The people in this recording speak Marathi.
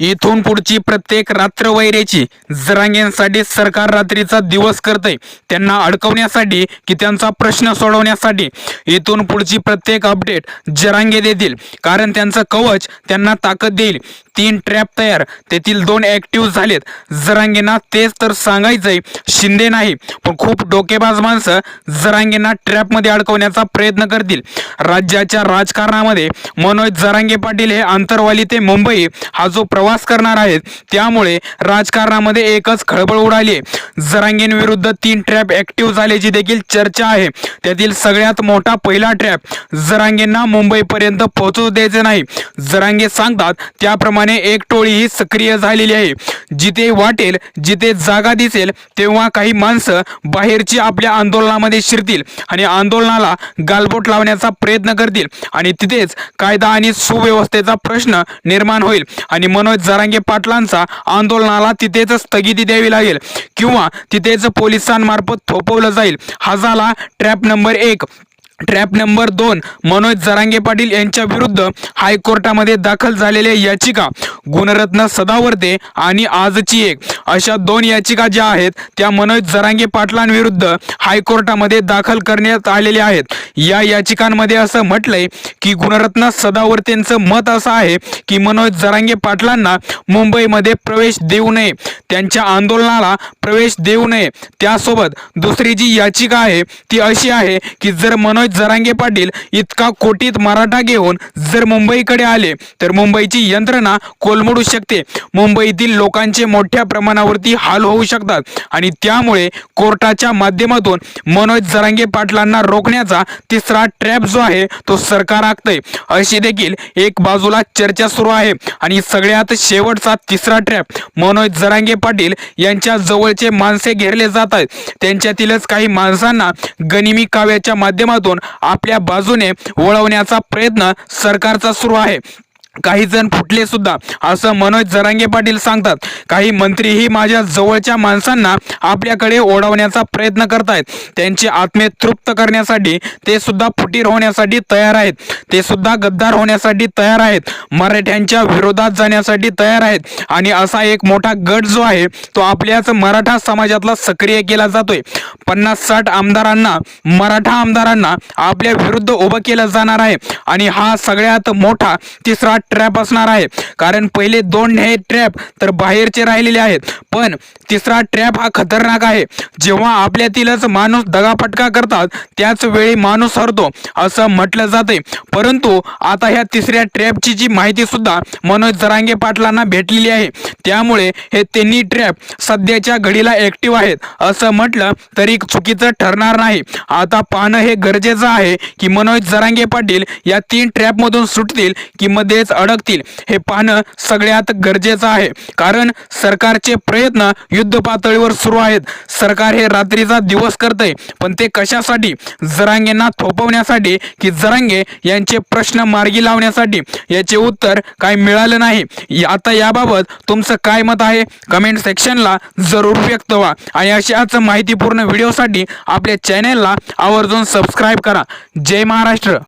इथून पुढची प्रत्येक रात्र वैरेची जरांगेंसाठी सरकार रात्रीचा दिवस करते त्यांना अडकवण्यासाठी की त्यांचा प्रश्न सोडवण्यासाठी इथून पुढची प्रत्येक अपडेट जरांगे देतील. कारण त्यांचं कवच त्यांना ताकद देईल. तीन ट्रॅप तयार. तेथील दोन ऍक्टिव्ह झालेत. जरांगेंना तेच तर सांगायचंय शिंदे नाही पण खूप डोकेबाज माणसं जरांगेंना ट्रॅपमध्ये अडकवण्याचा प्रयत्न करतील. राज्याच्या राजकारणामध्ये मनोज जरांगे पाटील हे आंतरवाली ते मुंबई हा जो प्रवास करणार आहेत त्यामुळे राजकारणामध्ये एकच खळबळ उडाली आहे. जरांगेंविरुद्ध तीन ट्रॅप ऍक्टिव्ह झाल्याची देखील चर्चा आहे. त्यातील सगळ्यात मोठा पहिला ट्रॅप जरांगेंना मुंबईपर्यंत पोहोचू द्यायचे नाही. जरांगे सांगतात त्याप्रमाणे एक टोळी ही सक्रिय झालेली आहे. जिथे वाटेल जिथे जागा दिसेल तेव्हा काही माणसं बाहेरची आपल्या आंदोलनामध्ये शिरतील आणि आंदोलनाला गालबोट लावण्याचा प्रयत्न करतील आणि तिथेच कायदा आणि सुव्यवस्थेचा प्रश्न निर्माण होईल आणि मनोज जरांगे पाटलांचा आंदोलनाला तिथेच स्थगिती द्यावी लागेल किंवा तिथेच पोलिसांमार्फत थोपवलं जाईल. हा झाला ट्रॅप नंबर एक. ट्रॅप नंबर दोन मनोज जरांगे पाटील यांच्या विरुद्ध हायकोर्टामध्ये दाखल झालेल्या याचिका गुणरत्न सदावर्ते आणि आजची एक. अशा दोन याचिका ज्या आहेत त्या मनोज जरांगे पाटलांविरुद्ध हायकोर्टामध्ये दाखल करण्यात आलेल्या आहेत. या याचिकांमध्ये असं म्हटलंय की गुणरत्न सदावर्तेंचं मत असं आहे की मनोज जरांगे पाटलांना मुंबईमध्ये प्रवेश देऊ नये त्यांच्या आंदोलनाला प्रवेश देऊ नये. त्यासोबत दुसरी जी याचिका आहे ती अशी आहे की जर मनोज जरांगे पाटील इतका कोटीत मराठा घेऊन जर मुंबईकडे आले तर मुंबईची यंत्रणा कोलमडू शकते. मुंबईतील लोकांचे मोठ्या प्रमाणात प्रमाणावरती हाल होऊ शकतात. आणि त्यामुळे कोर्टाच्या माध्यमातून मनोज जरांगे पाटलांना रोखण्याचा तिसरा ट्रॅप जो आहे तो सरकार आखतंय. अशी देखील एक बाजूला चर्चा सुरू आहे. आणि सगळ्यात शेवटचा तिसरा ट्रॅप मनोज जरांगे पाटील यांच्या जवळचे माणसे घेरले जात आहेत. त्यांच्यातीलच काही माणसांना गनिमी काव्याच्या माध्यमातून आपल्या बाजूने वळवण्याचा प्रयत्न सरकारचा सुरू आहे. काही जण फुटले सुद्धा. असं मनोज जरांगे पाटील सांगतात. काही मंत्रीही माझ्या जवळच्या माणसांना आपल्याकडे ओढवण्याचा प्रयत्न करतायत. त्यांचे आत्मे तृप्त करण्यासाठी ते सुद्धा फुटीर होण्यासाठी तयार आहेत. ते सुद्धा गद्दार होण्यासाठी तयार आहेत. मराठ्यांच्या विरोधात जाण्यासाठी तयार आहेत. आणि असा एक मोठा गट जो आहे तो आपल्याच मराठा समाजातला सक्रिय केला जातोय. पन्नास साठ आमदारांना मराठा आमदारांना आपल्या विरुद्ध उभं केलं जाणार आहे. आणि हा सगळ्यात मोठा तिसरा ट्रॅप असणार आहे. कारण पहिले दोन हे ट्रॅप तर बाहेरचे राहिलेले आहेत. पण तिसरा ट्रॅप हा खतरनाक आहे. जेव्हा आपल्यातीलच माणूस दगाफटका करतात त्याच वेळी माणूस हरतो असं म्हटलं जाते परंतु आता ह्या तिसऱ्या ट्रॅपची जी माहिती सुद्धा मनोज जरांगे पाटलांना भेटलेली आहे. त्यामुळे हे तिन्ही ट्रॅप सध्याच्या घडीला ऍक्टिव्ह आहेत असं म्हटलं तरी चुकीचं ठरणार नाही. आता पाहणं हे गरजेचं आहे की मनोज जरांगे पाटील या तीन ट्रॅपमधून सुटतील की मध्येच अडकतील हे पाहणं सगळ्यात गरजेचं आहे. कारण सरकारचे प्रयत्न युद्ध पातळीवर सुरू आहेत. सरकार हे रात्रीचा दिवस करतंय पण ते कशासाठी? जरांगेंना थोपवण्यासाठी की जरांगे यांचे प्रश्न मार्गी लावण्यासाठी? याचे उत्तर काही मिळालं नाही. आता याबाबत तुमचं काय मत आहे? कमेंट सेक्शनला जरूर व्यक्त व्हा आणि अशाच माहितीपूर्ण व्हिडिओसाठी आपल्या चॅनेलला आवर्जून सबस्क्राईब करा. जय महाराष्ट्र.